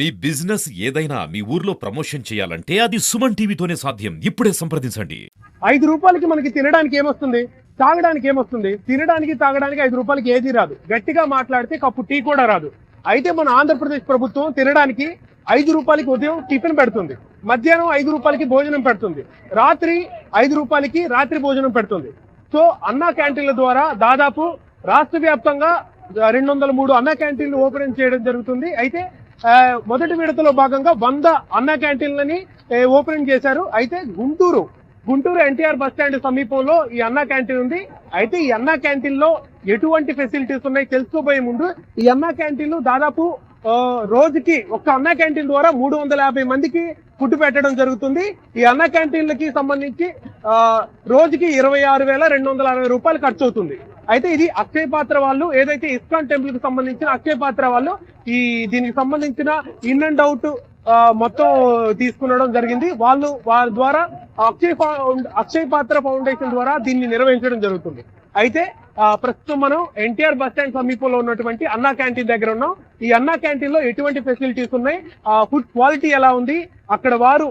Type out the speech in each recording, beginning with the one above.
మీ business ఏదైనా మీ ఊర్లో promotion చేయాలంటే అది సుమన్ టీవీతోనే సాధ్యం. ఇప్పుడే సంప్రదించండి. ఐదు రూపాయలకి మనకి తినడానికి ఏమొస్తుంది? తాగడానికి ఏమొస్తుంది? తినడానికి తాగడానికి ఐదు రూపాయలకి ఏది రాదు. గట్టిగా మాట్లాడితే కప్పు టీ కూడా రాదు. అయితే మన ఆంధ్రప్రదేశ్ ప్రభుత్వం తినడానికి ఐదు రూపాయలకి ఉదయం టిఫిన్ పెడుతుంది. మధ్యాహ్నం ఐదు రూపాయలకి భోజనం పెడుతుంది. రాత్రి ఐదు రూపాయలకి రాత్రి భోజనం పెడుతుంది. సో అన్నా క్యాంటీన్ల ద్వారా దాదాపు రాష్ట్ర వ్యాప్తంగా రెండు వందల మూడు అన్నా క్యాంటీన్లు ఓపెన్ చేయడం జరుగుతుంది. అయితే మొదటి విడతలో భాగంగా వంద అన్న క్యాంటీన్లని ఓపెన్ ఓపెనింగ్ చేశారు. అయితే గుంటూరు గుంటూరు ఎన్టీఆర్ బస్ స్టాండ్ సమీపంలో ఈ అన్న క్యాంటీన్ ఉంది. అయితే ఈ అన్న క్యాంటీన్లో ఎటువంటి ఫెసిలిటీస్ ఉన్నాయి తెలుసుకోబోయే ముందు. ఈ అన్నా క్యాంటీన్ దాదాపు రోజుకి ఒక్క అన్న క్యాంటీన్ ద్వారా మూడు వందల యాభై మందికి ఫుడ్ పెట్టడం జరుగుతుంది. ఈ అన్న క్యాంటీన్లకి సంబంధించి ఆ, రోజుకి ఇరవై ఆరు వేల రెండు వందల అరవై రూపాయలు ఖర్చు అవుతుంది. అయితే ఇది అక్షయ పాత్ర వాళ్ళు ఏదైతే ఇస్కాన్ టెంపుల్కి సంబంధించిన అక్షయ పాత్ర వాళ్ళు ఈ దీనికి సంబంధించిన ఇన్ అండ్ అవుట్ మొత్తం తీసుకునడం జరిగింది. వాళ్ళు వారి ద్వారా అక్షయ్ అక్షయ అక్షయ్ పాత్ర ఫౌండేషన్ ద్వారా దీన్ని నిర్వహించడం జరుగుతుంది. అయితే ప్రస్తుతం మనం ఎన్టీఆర్ బస్ స్టాండ్ సమీపంలో ఉన్నటువంటి అన్నా క్యాంటీన్ దగ్గర ఉన్నాం. ఈ అన్నా క్యాంటీన్లో ఎటువంటి ఫెసిలిటీస్ ఉన్నాయి? ఫుడ్ క్వాలిటీ ఎలా ఉంది? అక్కడ వారు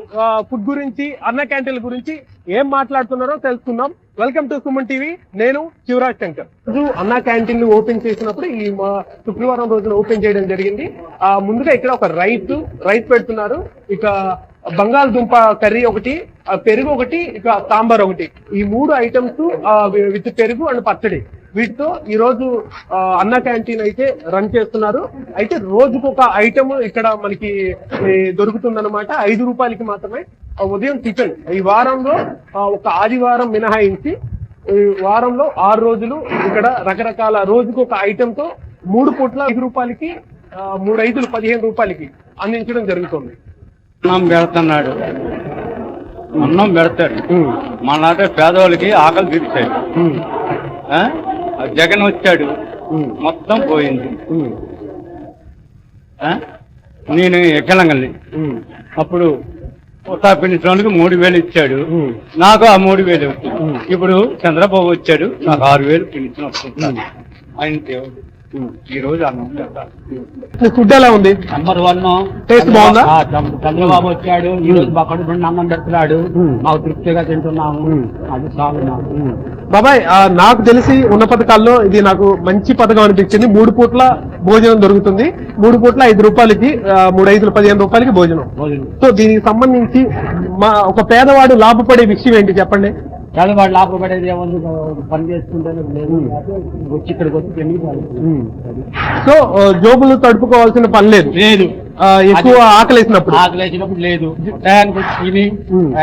ఫుడ్ గురించి అన్నా క్యాంటీన్ గురించి ఏం మాట్లాడుతున్నారో తెలుసుకుందాం. Welcome to Suman TV. నేను శివరాజ్ శంకర్. రోజు అన్నా క్యాంటీన్ ఓపెన్ చేసినప్పుడు ఈ శుక్రవారం రోజున ఓపెన్ చేయడం జరిగింది. ఆ ముందుగా ఇక్కడ ఒక రైస్ రైస్ పెడుతున్నారు. ఇక బంగాళదుంప కర్రీ ఒకటి పెరుగు ఒకటి ఇక సాంబార్ ఒకటి. ఈ మూడు ఐటమ్స్ విత్ పెరుగు అండ్ పచ్చడి. వీటితో ఈ రోజు ఆ, అన్న క్యాంటీన్ అయితే రన్ చేస్తున్నారు. అయితే రోజుకు ఒక ఐటమ్ ఇక్కడ మనకి దొరుకుతుంది ఐదు రూపాయలకి మాత్రమే ఉదయం టిఫిన్. ఈ వారంలో ఒక ఆదివారం మినహాయించి ఈ వారంలో ఆరు రోజులు ఇక్కడ రకరకాల రోజుకు ఒక ఐటమ్తో మూడు పూట్ల ఐదు రూపాయలకి మూడు ఐదులు పదిహేను రూపాయలకి అందించడం జరుగుతుంది. అన్నం పెడుతున్నాడు. అన్నం పెడతాడు. మనాటే పేదవాళ్ళకి ఆకలి తీర్చాడు. జగన్ వచ్చాడు. మొత్తం పోయింది? నేను ఎక్కలంగల్ని. అప్పుడు పిండికి మూడు వేలు ఇచ్చాడు. నాకు ఆ మూడు వేలు ఇప్పుడు చంద్రబాబు వచ్చాడు. నాకు ఆరు వేలు పిండిచిన వస్తుంది. ఆయన దేవుడు. ఈ రోజు అన్నం ఫుడ్ ఎలా ఉంది? నంబర్ వన్ Taste బాగుందా? చంద్రబాబు వచ్చాడు. ఈ రోజు మా కడుపు అన్నం పెడుతున్నాడు. మాకు తృప్తిగా తింటున్నాము. అది చాలు నాకు బాబాయ్ నాకు తెలిసి ఉన్న పథకాల్లో ఇది నాకు మంచి పథకం అనిపించింది. మూడు పూట్ల భోజనం దొరుకుతుంది. మూడు పూట్ల ఐదు రూపాయలకి మూడు ఐదులు పదిహేను రూపాయలకి భోజనం. భోజనం. సో దీనికి సంబంధించి మా ఒక పేదవాడు లాభపడే విషయం ఏంటి చెప్పండి? పేదవాడు లాభపడేది ఏముంది పని చేసుకుంటేనే లేదు వచ్చి ఇక్కడికి వచ్చి సో జోబులు తడుపుకోవాల్సిన పని లేదు లేదు ఎక్కువ ఆకలేసినప్పుడు ఆకలి వేసినప్పుడు లేదు టయానికి వచ్చి తిని.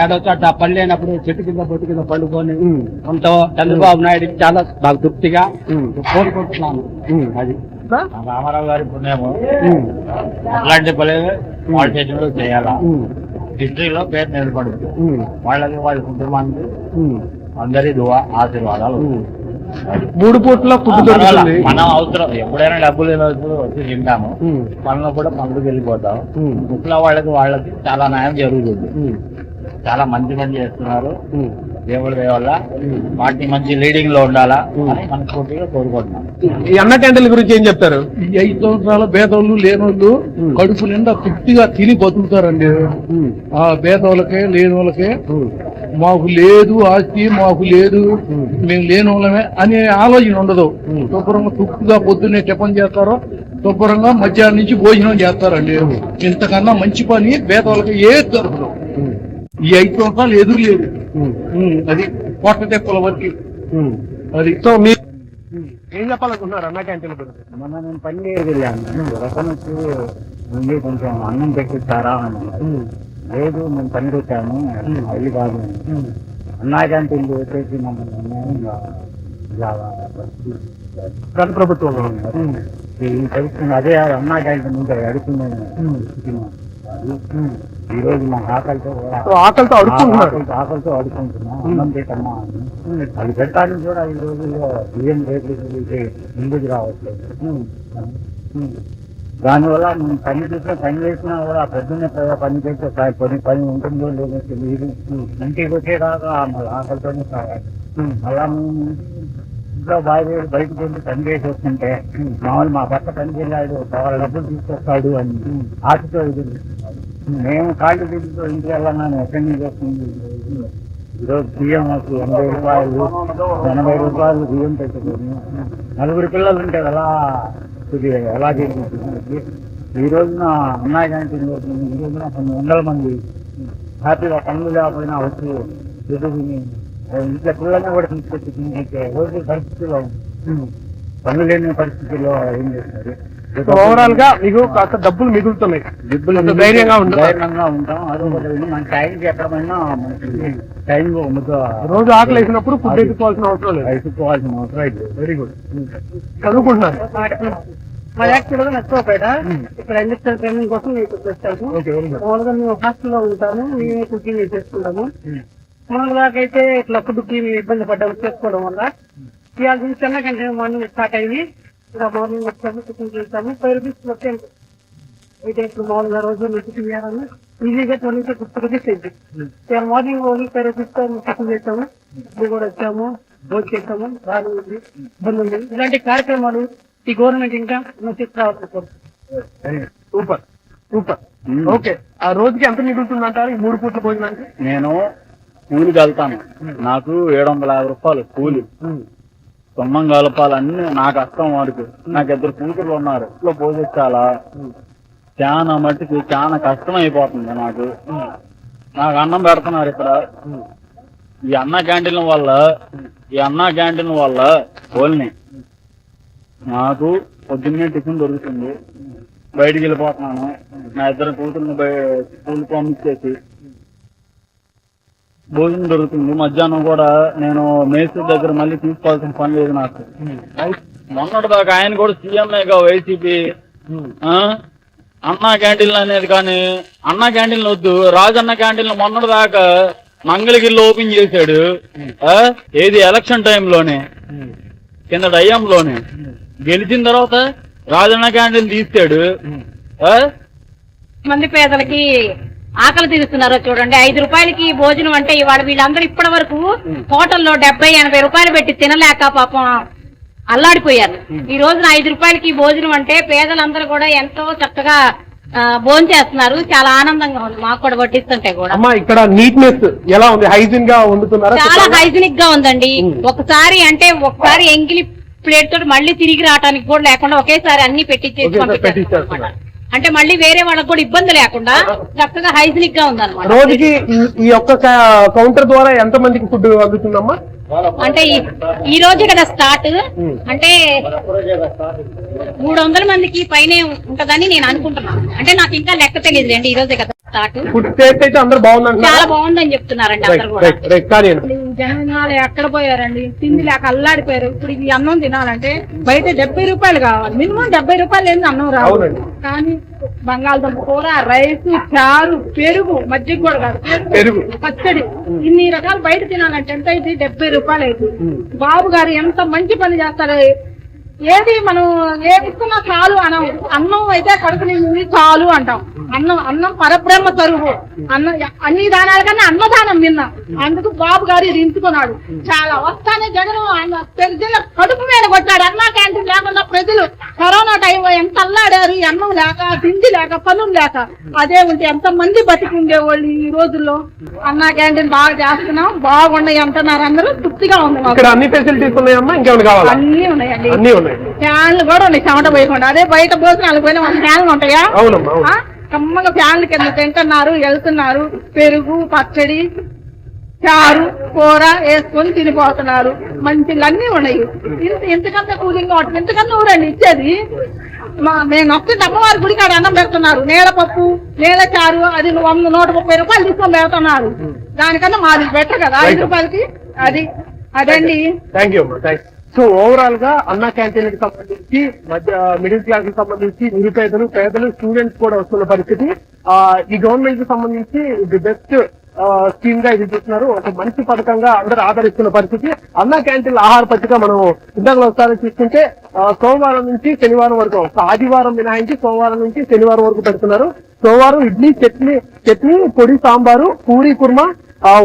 ఏడొచ్చట పని లేనప్పుడు చెట్టు కింద బొట్టు కింద పండుకొని. ఉంటాం చంద్రబాబు నాయుడు చాలా నాకు తృప్తిగా. కోరుకుంటున్నాను. అది? రామారావు గారి పుణ్యము. అట్లాంటి పని పాలిటేషన్లో చేయాలా. హిస్టరీలో పేరు నిలబడుతుంది. వాళ్ళకి వాళ్ళ కుటుంబానికి. అందరి దువా ఆశీర్వాదాలు. మూడు పూట్ల ఫుడ్ దొరుకుతుంది మనం అవసరం ఎప్పుడైనా డబ్బులు వచ్చి తింటాము. పనులు కూడా పనులకు వెళ్ళిపోతాం. ముఖ్యంగా వాళ్ళకి వాళ్ళకి చాలా న్యాయం జరుగుతుంది. చాలా మంచి పని చేస్తున్నారు. దేవుడి వల్ల పార్టీ మంచి లీడింగ్లో ఉండాలా అని మనస్ఫూర్తిగా కోరుకుంటున్నాం. ఈ అన్న క్యాంటీన్ గురించి ఏం చెప్తారు? ఈ ఐదు సంవత్సరాల పేదోళ్ళు లేనోళ్ళు కడుపు నిండా తృప్తిగా తిని బతుకుతారండి. ఆ పేదోళ్ళకే లేని వాళ్ళకే మాకు లేదు ఆస్తి మాకు లేదు మేము లేని వాళ్ళమే అనే ఆలోచన ఉండదు. శుభ్రంగా తృప్తిగా పొద్దున్నే టిఫన్ చేస్తారో శుభ్రంగా మధ్యాహ్నం నుంచి భోజనం చేస్తారండి. ఇంతకన్నా మంచి పని పేదోళ్ళకి ఏది దొరకదు. ఈ ఐదు సంవత్సరాలు ఎదురు లేదు. అది పొట్ట తెప్పల వరకు అది సో మీరు ఏం చెప్పాలనుకుంటున్నారు అన్న క్యాంటీన్ గురించి? మొన్న నేను పని వెళ్ళాను రసం వచ్చి ముందు కొంచెం అన్నం పెట్టిస్తారా అని. లేదు నేను పనికి వచ్చాను అది కాదు. అన్నా క్యాంటీన్ వచ్చేసి మమ్మల్ని గత ప్రభుత్వంలో ఈ ప్రభుత్వం అదే అన్నా క్యాంటీన్ ఇంకా అడుగుతున్నాను ఈ రోజు మా ఆకలితో ఆకలితో అడుక్కుంటున్నారు. ఆకలితో- అడుగుకుంటున్నాం అన్నం పెట్టమ్మా అని. అది పెట్టడానికి కూడా ఈ రోజుల్లో బియ్యం రేట్లు ముందుకు రావట్లేదు. దానివల్ల మేము పని చేసినా పని చేసినా కూడా పొద్దున్నే పని చేస్తే పని పని ఉంటుందో లేదో తెలియదు. ఇంటికి వచ్చేదాకా మళ్ళీ ఆకలితోనే కావాలి మళ్ళా ఇంట్లో భార్య బయటకు వెళ్ళి పని చేసి వస్తుంటే మామూలు మా భర్త పని చేయాడు వాళ్ళ డబ్బులు తీసుకొస్తాడు అని ఆశతో మేము కాళ్ళు తిరుగుతూ ఇంటికి వెళ్ళాలని ఎక్కడి నుంచి వస్తుంది? ఈరోజు బియ్యం మాకు ఎనభై రూపాయలు ఎనభై రూపాయలు బియ్యం పెట్టుకుని నలుగురు పిల్లలు ఉంటే ఎలా కొద్దిగా ఎలా జరుగుతుంది ఈ రోజున అన్నాయి క్యాంటీన్ ఈ రోజున కొన్ని వందల మంది హ్యాపీగా పనులు లేకపోయినా వచ్చి ఎదుగుని ఇంట్లో పిల్లల్ని కూడా తీసుకొచ్చి రోజు పరిస్థితిలో. పనులు లేని పరిస్థితుల్లో ఏం చేస్తారు ఓవరాల్గా మీకు కాస్త డబ్బులు మిగులుతున్నాయి. అంత ధైర్యంగా. ధైర్యంగా ఉంటాం. అదే ఒకటి మన టైంకి ఎక్కడమైనా మనకి టైం రోజు ఆకలి వేసినప్పుడు ఫుడ్ ఎత్తుకోవాల్సిన అవసరం లేదు. అయిపోవాల్సిన అవసరం అయితే వెరీ గుడ్ చదువుకుంటున్నారు. మా యాక్చువల్గా నచ్చోపేట ఇక్కడ ఇండస్ట్రియల్ ట్రైనింగ్ కోసం వెరీ గుడ్ మామూలుగా మేము హాస్టల్లో ఉంటాము. మేమే కుకింగ్ చేసుకుంటాము మామూలుగా అయితే ఇట్లా ఫుడ్కి మేము ఇబ్బంది పడ్డాము చేసుకోవడం వల్ల ఇవాళ నుంచి చిన్న కంటే మార్నింగ్ స్టార్ట్ అయింది ఇలా మార్నింగ్ వచ్చాము కుకింగ్ చేస్తాము ఫైవ్ రూపీస్ వచ్చాము అయితే ఇప్పుడు మామూలుగా రోజు కుకింగ్ చేయాలని ఈజీగా ట్వంటీ టు ఫిఫ్టీ రూపీస్ అయింది ఇవాళ మార్నింగ్ రోజు ఫైవ్ రూపీస్తో కుకింగ్ చేస్తాము ఇప్పుడు కూడా వచ్చాము భోజనం చేస్తాము బాగా ఉంది ఇబ్బంది ఉంది. ఇలాంటి కార్యక్రమాలు ఈ గవర్నమెంట్ ఇంకా తీసుకురావాలి సూపర్. సూపర్. ఓకే. ఆ రోజుకి ఎంత మిగులుతుంది అంటారు ఈ మూడు పూట్ల భోజనానికి? నేను కూలికి వెళ్తాను. నాకు ఏడు వందల యాభై రూపాయలు కూలి. సొమ్మం కలపాలన్నీ నాకు అర్థం వాడికి. నాకు ఇద్దరు కూతురు ఉన్నారు. ఇంట్లో పోషించాలా చాలా మట్టుకు చాలా కష్టం అయిపోతుంది నాకు నాకు అన్నం పెడుతున్నారు ఇక్కడ. ఈ అన్న క్యాంటీన్ వల్ల ఈ అన్న క్యాంటీన్ వల్ల ఓల్ని. నాకు పొద్దున్నే టిఫిన్ దొరుకుతుంది. బయటికి వెళ్ళిపోతున్నాను. నా ఇద్దరు కూతుర్ని స్కూల్ పంపించేసి భోజనం దొరుకుతుంది. మధ్యాహ్నం కూడా నేను మేస్త్రి దగ్గర మళ్ళీ తీసుకోవాల్సిన పని లేదు నాకు. మొన్నటి దాకా ఆయన కూడా సీఎంఏగా వైసీపీ. ఆ? అన్నా క్యాంటీన్లు అనేది కానీ అన్నా క్యాంటీన్లు వద్దు. రాజన్న క్యాంటీన్లు మొన్నటి దాకా మంగళగిరిలో ఓపెన్ చేశాడు. ఆ? ఏది ఎలక్షన్ టైంలోనే కింద లోనే గెలిచిన తర్వాత రాజన్న క్యాంటీన్ తీస్తాడు. ఆ? మంది పేదలకి ఆకలి తీరుస్తున్నారో చూడండి. ఐదు రూపాయలకి భోజనం అంటే ఇవాళ వీళ్ళందరూ ఇప్పటి వరకు హోటల్లో డెబ్బై ఎనభై రూపాయలు పెట్టి తినలేక పాపం అల్లాడిపోయారు. ఈ రోజున ఐదు రూపాయలకి భోజనం అంటే పేదలందరూ కూడా ఎంతో చక్కగా భోజనం చేస్తున్నారు. చాలా ఆనందంగా ఉంది. మాకు కూడా వడ్డిస్తుంటే కూడా. అమ్మా ఇక్కడ నీట్నెస్ ఎలా ఉంది? హైజీన్గా వండుతున్నారా చాలా హైజీనిక్గా ఉందండి. ఒకసారి అంటే ఒకసారి ఎంగిలి ప్లేట్ తోటి మళ్ళీ తిరిగి రావడానికి కూడా లేకుండా ఒకేసారి అన్ని పెట్టించేసి. అన్నమాట. అంటే మళ్ళీ వేరే వాళ్ళకి కూడా ఇబ్బంది లేకుండా చక్కగా హైజీనిక్గా ఉందన్నమాట. రోజుకి ఈ- యొక్క కౌంటర్ ద్వారా ఎంత మందికి ఫుడ్ అందుతుందమ్మా? అంటే ఈ- రోజు కదా స్టార్ట్. అంటే మూడు వందల మందికి పైనే ఉంటదని నేను అనుకుంటున్నాను. అంటే నాకు ఇంకా లెక్క తెలియదు అండి ఈ రోజే కదా స్టార్ట్. ఫుడ్ టేస్ట్ అయితే అందరు బాగుందంటున్నారా? చాలా బాగుందని చెప్తున్నారండి అందరు కూడా. జనాలు ఎక్కడ పోయారండి? తిండి లేక అల్లాడిపోయారు. ఇప్పుడు ఇది అన్నం తినాలంటే బయట డెబ్బై రూపాయలు కావాలి. మినిమం డెబ్బై రూపాయలు ఏంది అన్నం రావు. కానీ బంగాళదుంప కూర రైస్ చారు పెరుగు మజ్జిగ కూడా కాదు. పెరుగు. పచ్చడి. ఇన్ని రకాలు బయట తినాలంటే ఎంత అయితే డెబ్బై రూపాయలు అయితే బాబు గారు ఎంత మంచి పని చేస్తారు ఏది మనం ఏది ఇస్తున్నా చాలు అనం. అన్నం అయితే కడుపు నిండింది చాలు అంటాం. అన్నం అన్నం పరబ్రహ్మ తరువు అన్నం అన్ని దానాల కన్నా అన్నదానం విన్నా. అందుకు బాబు గారు ఇది ఎంచుకున్నాడు చాలా వస్తానే జగన్ ప్రజల కడుపు మీద కొట్టాడు. అన్నా క్యాంటీన్ లేకుండా ప్రజలు కరోనా టైంలో ఎంత అల్లాడారు. అన్నం లేక తిండి లేక పనులు లేక. అదే ఉంటే ఎంత మంది బతికి ఉండేవాళ్ళు ఈ రోజుల్లో? అన్నా క్యాంటీన్ బాగా చేస్తున్నాం. బాగున్నాయి అంటున్నారు అందరూ. తృప్తిగా ఉంది అన్ని ఫెసిలిటీస్ ఉన్నాయమ్మా? ఇంకేమైనా కావాలా? అన్ని ఉన్నాయండి. అన్ని ఉన్నాయి. ఫ్యాన్లు కూడా ఉన్నాయి చెమట పోయకుండా. అదే బయట భోజనాలు పోయిన వాళ్ళ ఫ్యాన్లు ఉంటాయా? కమ్మగా ఫ్యాన్లు కింద తింటున్నారు వెళ్తున్నారు పెరుగు పచ్చడి చారు కూర వేసుకొని తినిపోతున్నారు. మంచిగా అన్ని ఉన్నాయి. ఇంత ఇంతకంటే కూలింగ్ వాటర్ ఇంతకన్నా ఊరండి ఇచ్చేది. మా మేము వస్తే అమ్మవారి గుడి కాడ అన్నం పెడుతున్నారు. నేల పప్పు నేల చారు అది వంద నూట ముప్పై రూపాయలు తీసుకొని పెడుతున్నారు. దానికన్నా మాది బెటర్ కదా ఐదు రూపాయలకి? అది అదండి. థ్యాంక్ యూ సో ఓవరాల్గా అన్న క్యాంటీన్కి సంబంధించి మధ్య మిడిల్ క్లాస్కి సంబంధించి నిరుపేదలు పేదలు స్టూడెంట్స్ కూడా వస్తున్న పరిస్థితి. ఆ ఈ గవర్నమెంట్కి సంబంధించి ది బెస్ట్ స్కీమ్గా ఇది చూస్తున్నారు. ఒక మంచి పథకంగా అందరూ ఆదరిస్తున్న పరిస్థితి. అన్నా క్యాంటీన్ ఆహార పత్రిక మనం ఇందాక ఒకసారి చూసుకుంటే సోమవారం నుంచి శనివారం వరకు ఆదివారం మినహాయించి సోమవారం నుంచి శనివారం వరకు పెడుతున్నారు. సోమవారం ఇడ్లీ చట్నీ చట్నీ పొడి సాంబారు పూరి కుర్మా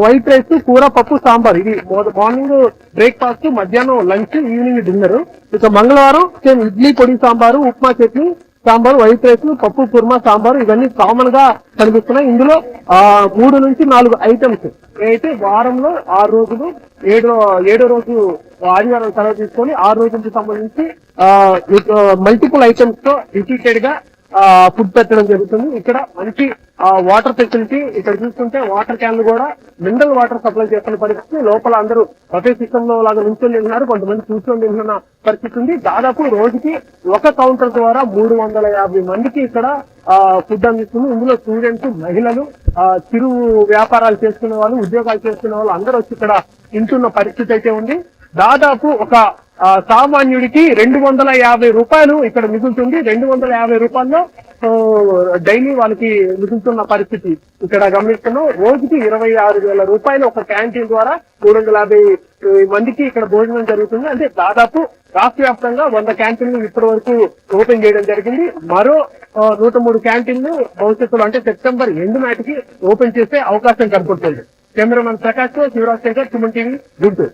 వైట్ రైస్ కూర పప్పు సాంబార్. ఇది మార్నింగ్ బ్రేక్ఫాస్ట్ మధ్యాహ్నం లంచ్ ఈవినింగ్ డిన్నర్. ఇక మంగళవారం same idli podi sambar upma chutney sambar white rice పప్పు కుర్మా సాంబార్. ఇవన్నీ కామన్గా కనిపిస్తున్నాయి. ఇందులో ఆ మూడు నుంచి నాలుగు ఐటమ్స్ అయితే వారంలో ఆరు రోజులు ఏడో ఏడో రోజు ఆదివారం సెలవు తీసుకొని ఆరు రోజులకు సంబంధించి మల్టిపుల్ ఐటమ్స్తో రిపీటెడ్గా ఫుడ్ పెట్టడం జరుగుతుంది. ఇక్కడ మంచి వాటర్ ఫెసిలిటీ ఇక్కడ చూసుకుంటే వాటర్ క్యాన్లు కూడా మినరల్ వాటర్ సప్లై చేస్తున్న పరిస్థితి. లోపల అందరూ ప్రతి సిస్టమ్లో లాగా నుంచొని తింటున్నారు కొంతమంది కూర్చొని తింటున్న పరిస్థితి ఉంది. దాదాపు రోజుకి ఒక కౌంటర్ ద్వారా మూడు వందల యాభై మందికి ఇక్కడ ఫుడ్ అందిస్తుంది. ఇందులో స్టూడెంట్స్ మహిళలు చిరు వ్యాపారాలు చేసుకునే వాళ్ళు ఉద్యోగాలు చేసుకునే వాళ్ళు అందరూ వచ్చి ఇక్కడ తింటున్న పరిస్థితి అయితే ఉంది. దాదాపు ఒక సామాన్యుడికి రెండు వందల యాభై రూపాయలు ఇక్కడ మిగులుతుంది. రెండు వందల యాభై రూపాయల్లో డైలీ వాళ్ళకి మిగులుతున్న పరిస్థితి ఇక్కడ గమనిస్తున్నాం. రోజుకి ఇరవై ఆరు వేల రూపాయలు ఒక క్యాంటీన్ ద్వారా మూడు వందల యాభై మందికి ఇక్కడ భోజనం జరుగుతుంది. అంటే దాదాపు రాష్ట్ర వ్యాప్తంగా వంద క్యాంటీన్లు ఇప్పటి వరకు ఓపెన్ చేయడం జరిగింది. మరో నూట మూడు క్యాంటీన్లు భవిష్యత్తులో అంటే సెప్టెంబర్ ఎండు నాటికి ఓపెన్ చేసే అవకాశం కనపడుతుంది. Cameraman Prakash Shivaraj Shankar Suman TV Guntur.